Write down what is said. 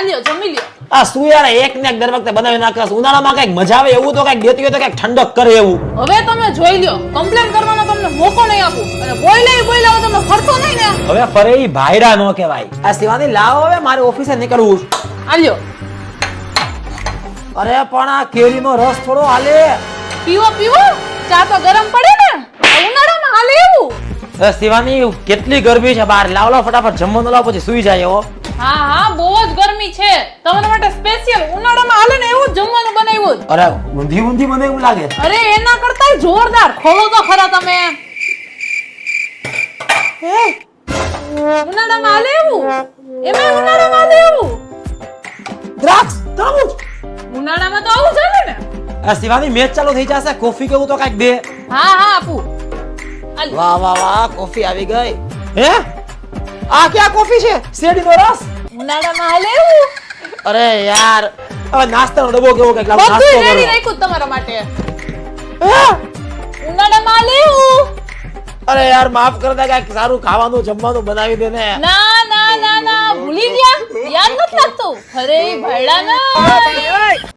આ લ્યો જમી લ્યો. આ શું યાર એક ને એક દર વખતે બનાવી નાખે ઉનાળામાં કંઈક મજા આવે એવું તો કંઈક દેતી હોય તો કંઈક ઠંડક કરે એવું. હવે તમે જોઈ લ્યો કમ્પ્લેન કરવાનો તમને મોકો નહીં આપું. અને બોલે બોલે હવે તમે ફરશો નહીં ને હવે ફરે ઈ ભાયડા નો કહેવાય. આ શિવાની લાવો હવે મારે ઓફિસે નીકળવું. આ લ્યો અરે પણ આ કેરીનો રસ થોડો હાલે. પીવો પીવો. ચા તો ગરમ પડે ને. ઉનાળામાં હાલે એવું. શિવાની કેટલી ગરમી છે બહાર લાવ લાવ ફટાફટ જમવાનું લાવ પછી સુઈ જાય હો હા હા બહુ જ ગરમી છે. તમારા માટે સ્પેશિયલ ઉનાળામાં હાલે ને એવું જમવાનું બનાવ્યું. અરે ઊંધી ઊંધી મને એવું લાગે. અરે એના કરતા જોરદાર. ખોલો તો ખરા તમે. ઉનાળામાં હાલે એવું? એમાં ઉનાળામાં હાલે એવું? દ્રાક્ષ તરબૂચ ઉનાળામાં તો આવું ચાલે ને. આ શિવાની મેચ ચાલુ થઈ જશે. કોફી કેવું તો કાઈક દે હા હા આપું. વાહ વાહ વાહ કોફી આવી ગઈ. હે? આ ક્યાં કોફી છે? શેરડીનો રસ? ઉનાળામાં હાલે એવું? અરે યાર. હવે નાસ્તાનો ડબ્બો કેવો કંઈક લાવ નાસ્તો બધું રેડી રાખ્યું તમારા માટે. હે? ઉનાળામાં હાલે એવું? અરે યાર માફ કરતા કંઈક સારું ખાવાનું જમવાનું બનાવી દે ને. ના ના ના ના ભૂલી ગયા. યાદ નથી લાગતું? અરે ભયડા ના.